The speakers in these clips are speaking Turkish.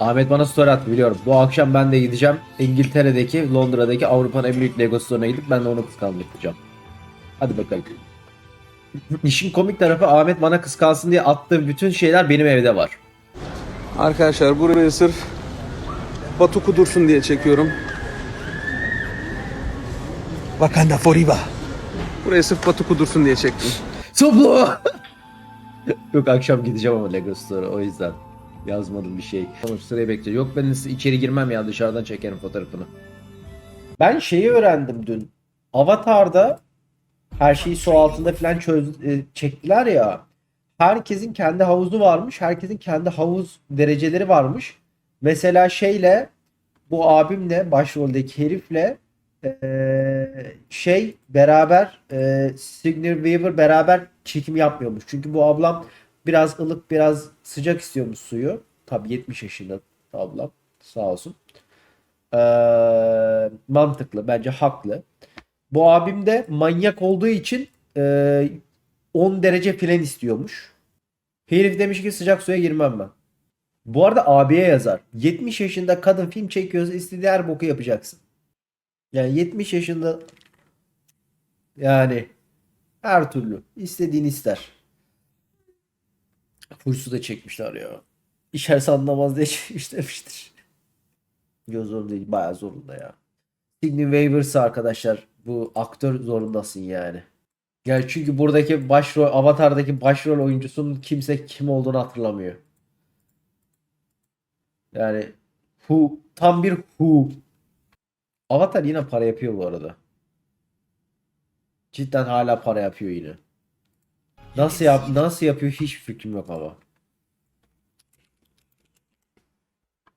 Ahmet bana story attı biliyorum. Bu akşam ben de gideceğim. İngiltere'deki, Londra'daki Avrupa'nın en büyük Lego store'una gidip ben de onu kıskanmak yapacağım. Hadi bakalım. İşin komik tarafı Ahmet bana kıskansın diye attığı bütün şeyler benim evde var. Arkadaşlar buraya sırf Batu kudursun diye çekiyorum. Wakanda forever. Buraya sırf Batu kudursun diye çektim. Suplu! Yok akşam gideceğim ama Lego Store'a o yüzden. Yazmadım bir şey. Tamam sırayı bekliyorum. Yok ben içeri girmem ya dışarıdan çekerim fotoğrafını. Ben şeyi öğrendim dün. Avatar'da her şeyi su altında falan çöz, e, çektiler ya. Herkesin kendi havuzu varmış. Herkesin kendi havuz dereceleri varmış. Mesela şeyle bu abimle başroldeki herifle eee, şey beraber eee Sigourney Weaver beraber çekim yapmıyormuş. Çünkü bu ablam biraz ılık biraz sıcak istiyormuş suyu. Tabii 70 yaşında ablam sağ olsun. Eee, mantıklı bence haklı. Bu abim de manyak olduğu için eee, 10 derece filan istiyormuş. Herif demiş ki sıcak suya girmem ben. Bu arada abiye yazar. 70 yaşında kadın film çekiyorsa istediği her boku yapacaksın. Yani 70 yaşında yani her türlü istediğini ister. Fursu da çekmişler ya. İçerisi anlamaz diye çekmiş demiştir. Yok zorunda değil. Bayağı zorunda ya. Sigourney Weaver'sa arkadaşlar bu aktör zorundasın yani. Yani çünkü buradaki başrol Avatar'daki başrol oyuncusunun kimse kim olduğunu hatırlamıyor. Yani Who tam bir Who. Avatar yine para yapıyor bu arada. Cidden hala para yapıyor yine. Nasıl yap nasıl yapıyor hiç fikrim yok ama.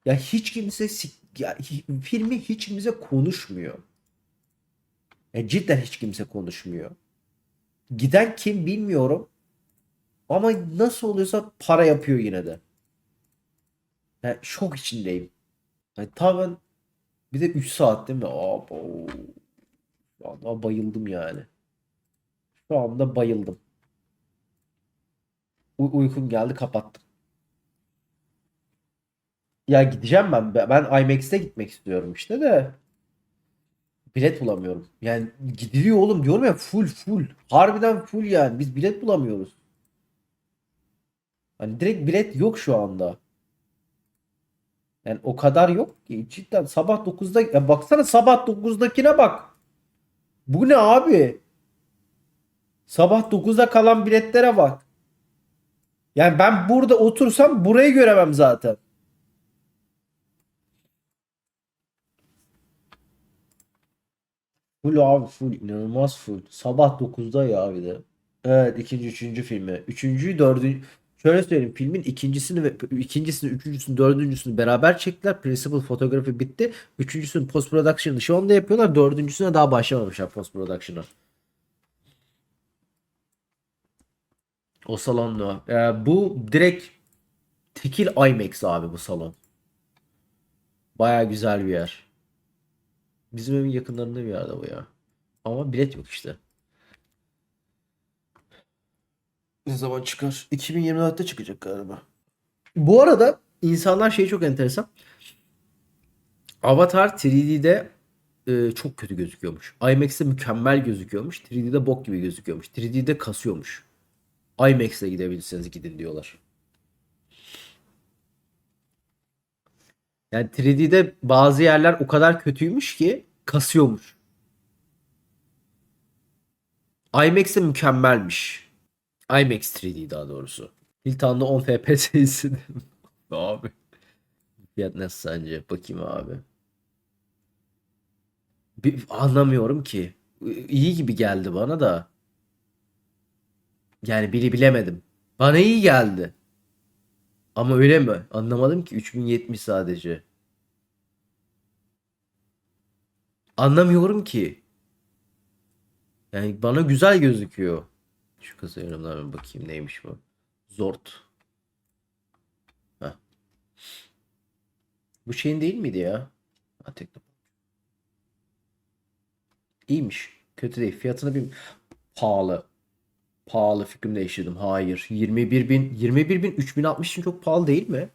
Ya hiç kimse ya, filmi hiç kimse konuşmuyor. Ya cidden hiç kimse konuşmuyor. Giden kim bilmiyorum. Ama nasıl oluyorsa para yapıyor yine de. Yani şok içindeyim. Yani tamamen bir de 3 saat değil mi? Abo. Anda bayıldım yani. Şu anda bayıldım. Uykum geldi kapattım. Ya gideceğim ben. Ben IMAX'te gitmek istiyorum işte de. Bilet bulamıyorum. Yani gidiliyor oğlum diyorum ya full full. Harbiden full yani. Biz bilet bulamıyoruz. Hani direkt bilet yok şu anda. Yani o kadar yok ki cidden sabah 9'da ya baksana sabah 9'dakine bak. Bu ne abi? Sabah 9'da kalan biletlere bak. Yani ben burada otursam burayı göremem zaten. Full abi full inanılmaz full. Sabah 9'da ya bir de. Evet ikinci üçüncü filmi. Üçüncüyü dördüncü Şöyle söyleyeyim filmin ikincisini ve ikincisini, üçüncüsünü, dördüncüsünü beraber çektiler. Principal fotoğrafı bitti. Üçüncüsünün post production'ı şu anda yapıyorlar. Dördüncüsüne daha başlamamışlar post production'a. O salonda. Ee, bu direkt tekil IMAX abi bu salon. Baya güzel bir yer. Bizim evin yakınlarında bir yerde bu ya. Ama bilet yok işte. Ne zaman çıkar? 2024'te çıkacak galiba. Bu arada insanlar şey çok enteresan. Avatar 3D'de e, çok kötü gözüküyormuş. IMAX'te mükemmel gözüküyormuş. 3D'de bok gibi gözüküyormuş. 3D'de kasıyormuş. IMAX'e gidebilirseniz gidin diyorlar. Yani 3D'de bazı yerler o kadar kötüymüş ki kasıyormuş. IMAX'e mükemmelmiş. IMAX 3D daha doğrusu. Hilton'da 10 FPS'si. abi. Fiyat nasıl sence? Bakayım abi. Bir, anlamıyorum ki. İyi gibi geldi bana da. Yani biri bilemedim. Bana iyi geldi. Ama öyle mi? Anlamadım ki 3070 sadece. Anlamıyorum ki. Yani bana güzel gözüküyor. Şu kasa yorumlarına bakayım neymiş bu. Zort. Heh. Bu şeyin değil miydi ya? Ha. İyiymiş. Kötü değil. Fiyatını bir pahalı. Pahalı fikrim değiştirdim. Hayır. 21 bin, 21 bin 3060 için çok pahalı değil mi?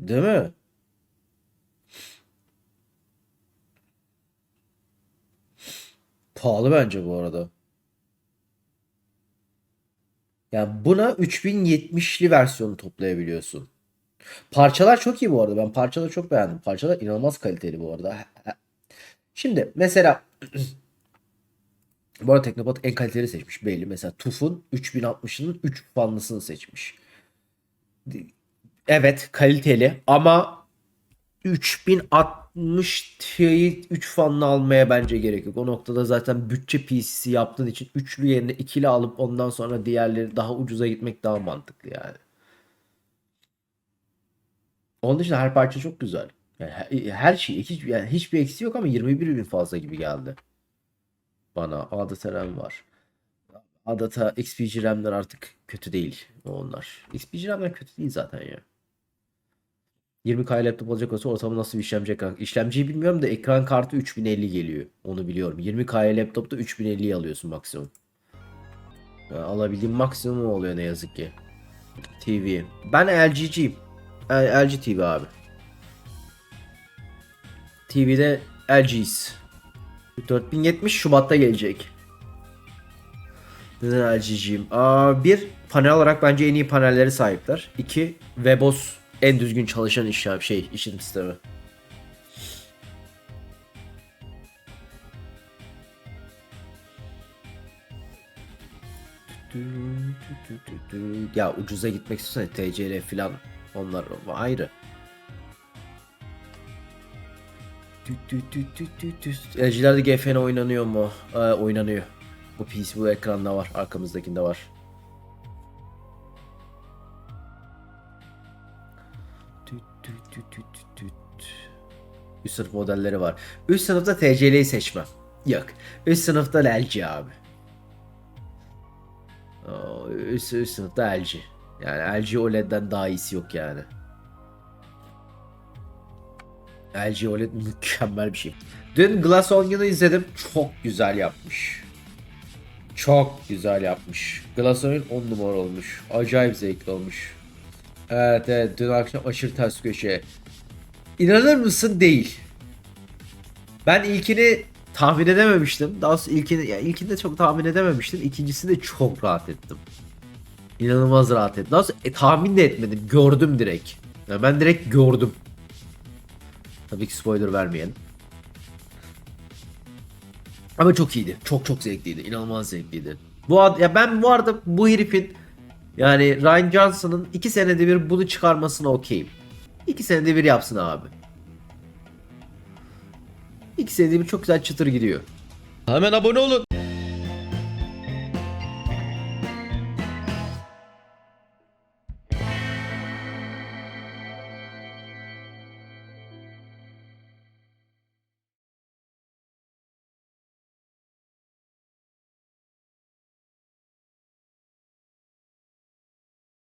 Değil mi? Pahalı bence bu arada. Yani buna 3070'li versiyonu toplayabiliyorsun. Parçalar çok iyi bu arada. Ben parçaları çok beğendim. Parçalar inanılmaz kaliteli bu arada. Şimdi mesela bu arada Teknopat en kaliteli seçmiş belli. Mesela TUF'un 3060'ının 3 fanlısını seçmiş. Evet kaliteli ama 3060 Ti'yi 3 fanlı almaya bence gerek yok. O noktada zaten bütçe PC'si yaptığın için üçlü yerine ikili alıp ondan sonra diğerleri daha ucuza gitmek daha mantıklı yani. Onun dışında her parça çok güzel. Yani her, şey hiç, yani hiçbir eksiği yok ama 21 bin fazla gibi geldi. Bana Adata RAM var. Adata XPG RAM'ler artık kötü değil onlar. XPG RAM'ler kötü değil zaten ya. 20K laptop olacak olsa ortamı nasıl işlemci ekran? İşlemciyi bilmiyorum da ekran kartı 3050 geliyor. Onu biliyorum. 20K laptopta 3050'yi alıyorsun maksimum. Ya alabildiğim maksimum oluyor ne yazık ki. TV. Ben LG'ciyim. LG TV abi. TV'de LG'yiz. 4070 Şubat'ta gelecek. Neden LG'ciyim? Aa, bir, panel olarak bence en iyi panelleri sahipler. İki, Webos en düzgün çalışan işlem şey, işletim sistemi. Ya ucuza gitmek istiyorsan TCL filan onlar ayrı. LG'lerde GFN oynanıyor mu? Ee, oynanıyor. Bu PC bu ekranda var. Arkamızdakinde var. Üst sınıf modelleri var. Üst sınıfta TCL'yi seçmem. Yok. Üst sınıfta LG abi. Üst, üst sınıfta LG. Yani LG OLED'den daha iyisi yok yani. LG OLED mükemmel bir şey. Dün Glass Onion'u izledim. Çok güzel yapmış. Çok güzel yapmış. Glass Onion 10 numara olmuş. Acayip zevkli olmuş. Evet evet dün akşam aşırı ters köşe. İnanır mısın? Değil. Ben ilkini tahmin edememiştim. Daha sonra ilkini, yani ilkini de çok tahmin edememiştim. İkincisini de çok rahat ettim. İnanılmaz rahat. Daha sonra e, tahmin de etmedim. Gördüm direkt. Yani ben direkt gördüm. Tabii ki spoiler vermeyelim. Ama çok iyiydi. Çok çok zevkliydi. İnanılmaz zevkliydi. Bu ad, ya ben bu arada bu herifin yani Ryan Johnson'ın iki senede bir bunu çıkarmasına okeyim. İki senede bir yapsın abi. İki senede bir çok güzel çıtır gidiyor. Hemen abone olun.